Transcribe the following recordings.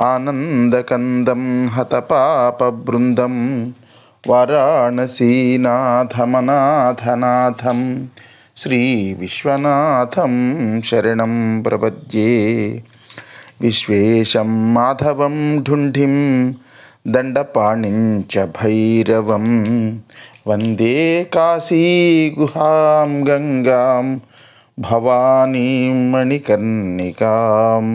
ఆనందకందం హతపాపబృందం వారాణసీనాథమనాథనాథం శ్రీ విశ్వనాథం శరణం ప్రపద్యే. విశ్వేశం మాధవం ఢుంఢిం దండపాణిం చ భైరవం. వందే కాశీగుహాం గంగాం భవానీ మణికర్ణికాం.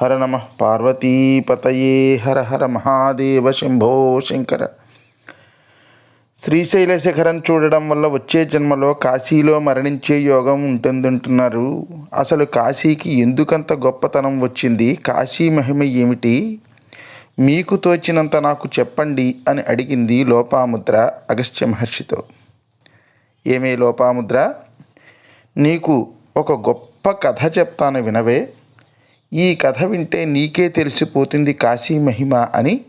హర నమ పార్వతీపతయే హర హర మహాదేవ శంభో శంకర. శ్రీశైల శిఖరం చూడడం వల్ల వచ్చే జన్మలో కాశీలో మరణించే యోగం ఉంటుందంటున్నారు. అసలు కాశీకి ఎందుకంత గొప్పతనం వచ్చింది? కాశీ మహిమ ఏమిటి? మీకు తోచినంత నాకు చెప్పండి అని అడిగింది లోపాముద్ర అగస్త్య మహర్షితో. ఏమే లోపాముద్ర? నీకు ఒక గొప్ప కథ చెప్తాను వినవే. ఈ కథ వింటే నీకే తెలిసిపోతుంది కాశీ మహిమ అని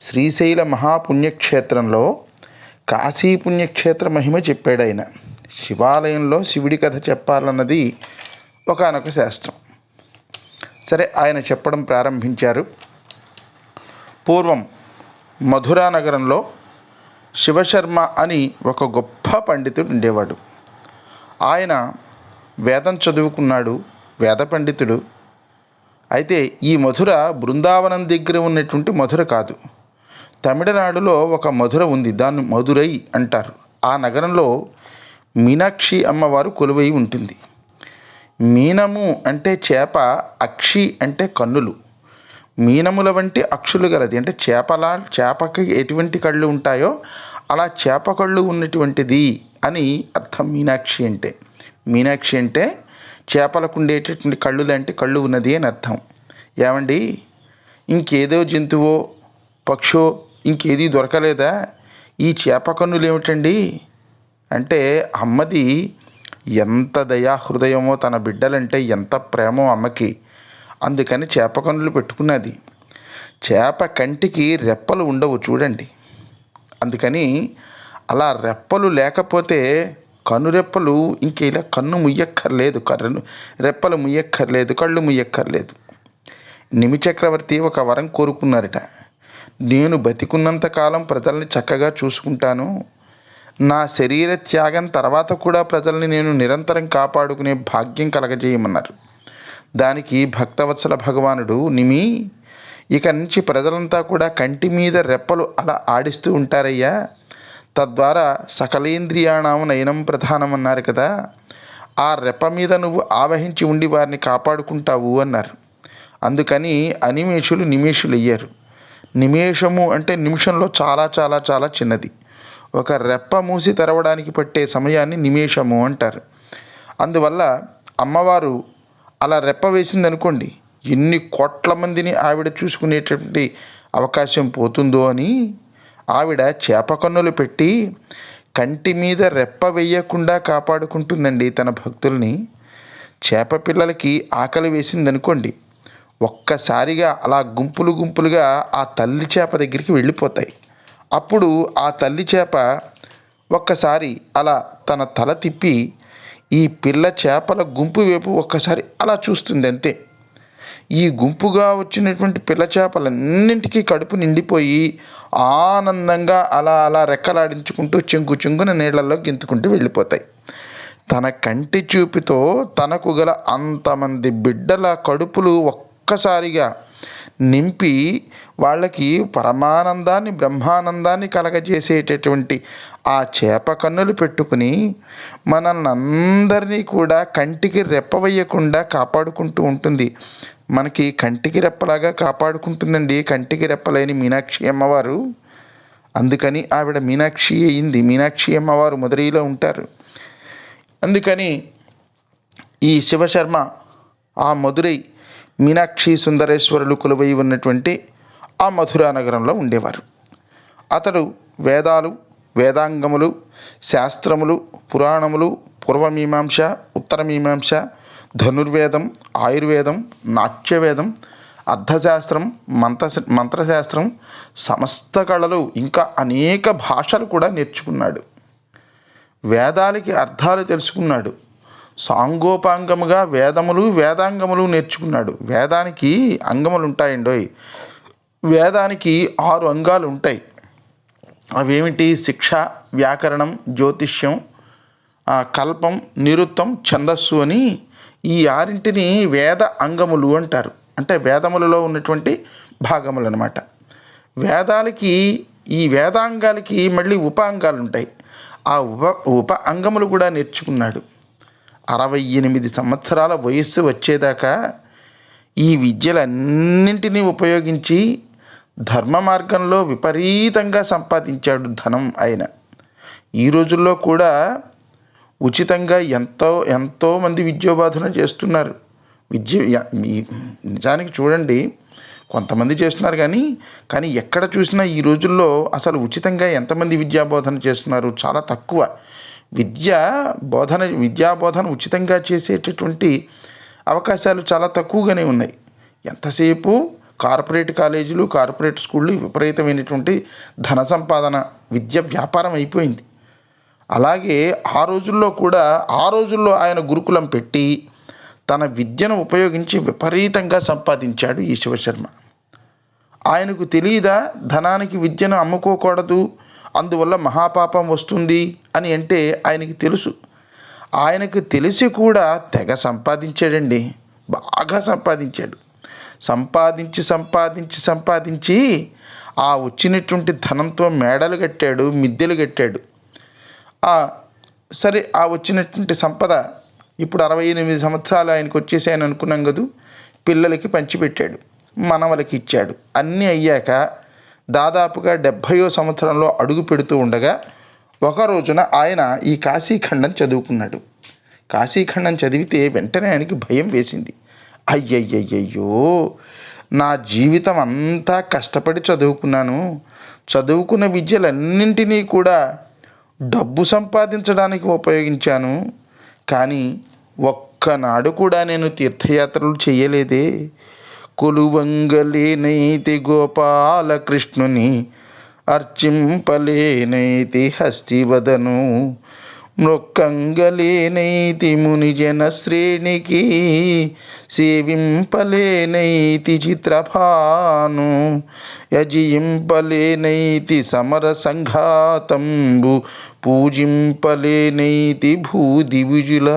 శ్రీశైల మహాపుణ్యక్షేత్రంలో కాశీ పుణ్యక్షేత్ర మహిమ చెప్పాడు ఆయన. శివాలయంలో శివుడి కథ చెప్పాలన్నది ఒకనొక శాస్త్రం. సరే ఆయన చెప్పడం ప్రారంభించారు. పూర్వం మధురా నగరంలో శివశర్మ అని ఒక గొప్ప పండితుడు ఉండేవాడు. ఆయన వేదం చదువుకున్నాడు వేద పండితుడు. అయితే ఈ మధుర బృందావనం దగ్గర ఉన్నటువంటి మధుర కాదు. తమిళనాడులో ఒక మధుర ఉంది దాన్ని మధురై అంటారు. ఆ నగరంలో మీనాక్షి అమ్మవారు కొలువై ఉంటుంది. మీనము అంటే చేప అక్షి అంటే కన్నులు. మీనముల వంటి అక్షులు గలది అంటే చేపల చేపకి ఎటువంటి కళ్ళు ఉంటాయో అలా చేప కళ్ళు ఉన్నటువంటిది అని అర్థం మీనాక్షి అంటే. మీనాక్షి అంటే చేపలకు ఉండేటటువంటి కళ్ళు లాంటి కళ్ళు ఉన్నది అని అర్థం. ఏమండి? ఇంకేదో జంతువో పక్షో ఇంకేది దొరకలేదా? ఈ చేప కన్నులు ఏమిటండి? అంటే అమ్మది ఎంత దయా హృదయమో తన బిడ్డలంటే ఎంత ప్రేమో అమ్మకి. అందుకని చేప కన్నులు పెట్టుకున్నది. చేప కంటికి రెప్పలు ఉండవు చూడండి. అందుకని అలా రెప్పలు లేకపోతే కనురెప్పలు ఇంక ఇలా కన్ను ముయ్యక్కర్లేదు కర్రను రెప్పలు ముయ్యక్కర్లేదు కళ్ళు ముయ్యక్కర్లేదు. నిమిచక్రవర్తి ఒక వరం కోరుకున్నారట. నేను బతికున్నంత కాలం ప్రజల్ని చక్కగా చూసుకుంటాను. నా శరీర త్యాగం తర్వాత కూడా ప్రజల్ని నేను నిరంతరం కాపాడుకునే భాగ్యం కలగజేయమన్నారు. దానికి భక్తవత్సల భగవానుడు నిమి ఇక నుంచి ప్రజలంతా కూడా కంటి మీద రెప్పలు అలా ఆడిస్తూ ఉంటారయ్యా. తద్వారా సకలేంద్రియాణం నయనం ప్రధానం అన్నారు కదా. ఆ రెప్ప మీద నువ్వు ఆవహించి ఉండి వారిని కాపాడుకుంటావు అన్నారు. అందుకని అనిమేషులు నిమేషులు అయ్యారు నిమేషము అంటే నిమిషంలో చాలా చాలా చాలా చిన్నది. ఒక రెప్ప మూసి తెరవడానికి పట్టే సమయాన్ని నిమేషము అంటారు. అందువల్ల అమ్మవారు అలా రెప్ప వేసింది అనుకోండి ఎన్ని కోట్ల మందిని ఆవిడ చూసుకునేటువంటి అవకాశం పోతుందో అని ఆవిడ చేప కన్నులు పెట్టి కంటి మీద రెప్ప వేయకుండా కాపాడుకుంటుందండి తన భక్తుల్ని. చేప పిల్లలకి ఆకలి వేసిందనుకోండి ఒక్కసారిగా అలా గుంపులు గుంపులుగా ఆ తల్లి చేప దగ్గరికి వెళ్ళిపోతాయి. అప్పుడు ఆ తల్లి చేప ఒక్కసారి అలా తన తల తిప్పి ఈ పిల్ల చేపల గుంపు వైపు ఒక్కసారి అలా చూస్తుంది అంతే ఈ గుంపుగా వచ్చినటువంటి పిల్ల చేపలన్నింటికీ కడుపు నిండిపోయి ఆనందంగా అలా అలా రెక్కలాడించుకుంటూ చెంగు చెంగున నీళ్ళలో గెంతుకుంటూ వెళ్ళిపోతాయి. తన కంటి చూపుతో తనకు గల అంతమంది బిడ్డల కడుపులు ఒక్కసారిగా నింపి వాళ్ళకి పరమానందాన్ని బ్రహ్మానందాన్ని కలగజేసేటటువంటి ఆ చేప కన్నులు పెట్టుకుని మనల్ని అందరినీ కూడా కంటికి రెప్పవేయకుండా కాపాడుకుంటూ ఉంటుంది. మనకి కంటికి రెప్పలాగా కాపాడుకుంటుందండి. కంటికి రెప్పలేని మీనాక్షి అమ్మవారు. అందుకని ఆవిడ మీనాక్షి అయింది. మీనాక్షి అమ్మవారు మధురైలో ఉంటారు. అందుకని ఈ శివశర్మ ఆ మధురై మీనాక్షి సుందరేశ్వరులు కొలువై ఉన్నటువంటి ఆ మధురా నగరంలో ఉండేవారు. అతడు వేదాలు వేదాంగములు శాస్త్రములు పురాణములు పూర్వమీమాంస ఉత్తరమీమాంస ధనుర్వేదం ఆయుర్వేదం నాట్యవేదం అర్థశాస్త్రం మంత్ర మంత్రశాస్త్రం సమస్త కళలు ఇంకా అనేక భాషలు కూడా నేర్చుకున్నాడు. వేదాలకి అర్థాలు తెలుసుకున్నాడు. సాంగోపాంగముగా వేదములు వేదాంగములు నేర్చుకున్నాడు. వేదానికి అంగములు ఉంటాయండోయ్ వేదానికి ఆరు అంగాలు ఉంటాయి అవేమిటి? శిక్ష వ్యాకరణం జ్యోతిష్యం ఆ, కల్పం నిరుత్తం ఛందస్సు అని ఈ ఆరింటిని వేద అంగములు అంటారు. అంటే వేదములలో ఉన్నటువంటి భాగములు అనమాట వేదాలకి ఈ వేదాంగాలకి మళ్ళీ ఉప అంగాలు ఉంటాయి ఆ ఉప ఉప అంగములు కూడా నేర్చుకున్నాడు. అరవై ఎనిమిది సంవత్సరాల వయస్సు వచ్చేదాకా ఈ విద్యలన్నింటినీ ఉపయోగించి ధర్మ మార్గంలో విపరీతంగా సంపాదించాడు ధనం ఆయన. ఈ రోజుల్లో కూడా ఉచితంగా ఎంతో ఎంతోమంది విద్యోబాధన చేస్తున్నారు. విద్య నిజానికి చూడండి కొంతమంది చేస్తున్నారు కానీ కానీ ఎక్కడ చూసినా ఈ రోజుల్లో అసలు ఉచితంగా ఎంతమంది విద్యాబోధన చేస్తున్నారు? చాలా తక్కువ. విద్య బోధన విద్యా బోధన ఉచితంగా చేసేటటువంటి అవకాశాలు చాలా తక్కువగానే ఉన్నాయి. ఎంతసేపు కార్పొరేట్ కాలేజీలు కార్పొరేట్ స్కూళ్ళు విపరీతమైనటువంటి ధన సంపాదన విద్య వ్యాపారం అయిపోయింది. అలాగే ఆ రోజుల్లో కూడా ఆ రోజుల్లో ఆయన గురుకులం పెట్టి తన విద్యను ఉపయోగించి విపరీతంగా సంపాదించాడు ఈ శివశర్మ. ఆయనకు తెలియదా ధనానికి విద్యను అమ్ముకోకూడదు అందువల్ల మహాపాపం వస్తుంది అని అంటే ఆయనకి తెలుసు. ఆయనకు తెలిసి కూడా తెగ సంపాదించాడండి. బాగా సంపాదించాడు. సంపాదించి సంపాదించి సంపాదించి ఆ వచ్చినటువంటి ధనంతో మేడలు కట్టాడు మిద్దెలు కట్టాడు. సరే ఆ వచ్చినటువంటి సంపద ఇప్పుడు అరవై ఎనిమిది సంవత్సరాలు ఆయనకు వచ్చేసాయని అనుకున్నాం కదూ. పిల్లలకి పంచిపెట్టాడు మనవలకి ఇచ్చాడు. అన్నీ అయ్యాక దాదాపుగా డెబ్భయో సంవత్సరంలో అడుగు పెడుతూ ఉండగా ఒక రోజున ఆయన ఈ కాశీఖండం చదువుకున్నాడు. కాశీఖండం చదివితే వెంటనే ఆయనకి భయం వేసింది. అయ్యయ్యయ్యో నా జీవితం అంతా కష్టపడి చదువుకున్నాను. చదువుకున్న విద్యలన్నింటినీ కూడా డబ్బు సంపాదించడానికి ఉపయోగించాను కానీ ఒక్కనాడు కూడా నేను తీర్థయాత్రలు చేయలేదే. కొలువంగలేనైతి గోపాలకృష్ణుని అర్చింపలేనైతి హస్తివదను. మృక్కంగలేనైతి మునిజన శ్రేణికి సేవింపలేనైతి చిత్రభాను యజింపలేనైతి సమర సంఘాతంబు పూజింపలేనైతి భూదివిజుల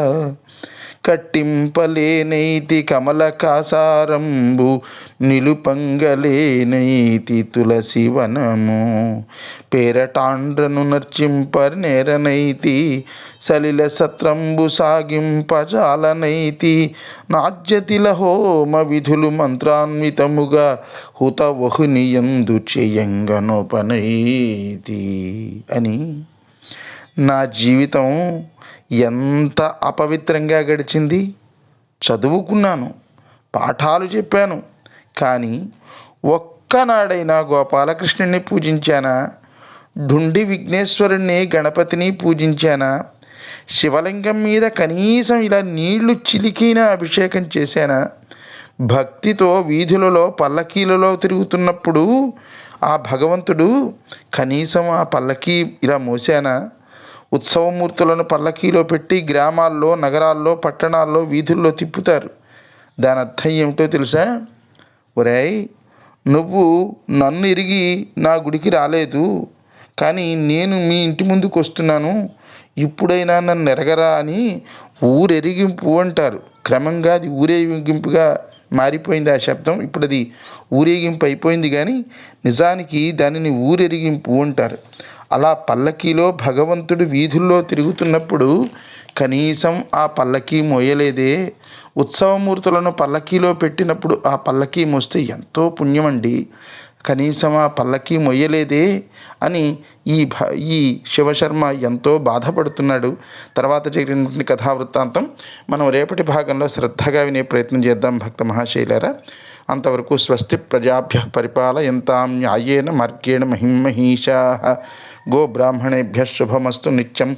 కట్టింపలేనైతి కమల కాసారంబు నిలుపంగలేనైతి తులసి వనము. పేరటాండ్రను నర్చింపర్ నేరనైతి సలిల సత్రంబు సాగింపజాలనైతి. నాజ్యతిల హోమ విధులు మంత్రాన్వితముగా హుతవహునియందు చేయంగనోపనైతి. అని నా జీవితం ఎంత అపవిత్రంగా గడిచింది? చదువుకున్నాను పాఠాలు చెప్పాను కానీ ఒక్కనాడైనా గోపాలకృష్ణుని పూజించానా? ఢుండి విఘ్నేశ్వరుణ్ణి గణపతిని పూజించానా? శివలింగం మీద కనీసం ఇలా నీళ్ళు చిలికిన అభిషేకం చేశానా? భక్తితో వీధులలో పల్లకీలలో తిరుగుతున్నప్పుడు ఆ భగవంతుడు కనీసం ఆ పల్లకీ ఇలా మోసానా ఉత్సవమూర్తులను పల్లకీలో పెట్టి గ్రామాల్లో నగరాల్లో పట్టణాల్లో వీధుల్లో తిప్పుతారు. దాని అర్థం ఏమిటో తెలుసా? ఒరేయ్ నువ్వు నన్ను ఎరిగి నా గుడికి రాలేదు. కానీ నేను మీ ఇంటి ముందుకు వస్తున్నాను. ఇప్పుడైనా నన్ను ఎరగరా అని ఊరెరిగింపు అంటారు. క్రమంగా అది ఊరేగింపుగా మారిపోయింది ఆ శబ్దం. ఇప్పుడు అది ఊరేగింపు అయిపోయింది కానీ నిజానికి దానిని ఊరెరిగింపు అంటారు. అలా పల్లకీలో భగవంతుడు వీధుల్లో తిరుగుతున్నప్పుడు కనీసం ఆ పల్లకీ మోయలేదే. ఉత్సవమూర్తులను పల్లకీలో పెట్టినప్పుడు ఆ పల్లకీ మోస్తే ఎంతో పుణ్యమండి. కనీసం ఆ పల్లకీ మొయ్యలేదే అని ఈ భ ఈ శివశర్మ ఎంతో బాధపడుతున్నాడు. తర్వాత జరిగినటువంటి కథా వృత్తాంతం మనం రేపటి భాగంలో శ్రద్ధగా వినే ప్రయత్నం చేద్దాం భక్త మహాశైలరా. అంతవరకు స్వస్తి ప్రజాభ్య పరిపాలయంతాం న్యాయేన మార్గేణ మహిమహీషా గో బ్రాహ్మణేభ్య శుభమస్తు నిత్యం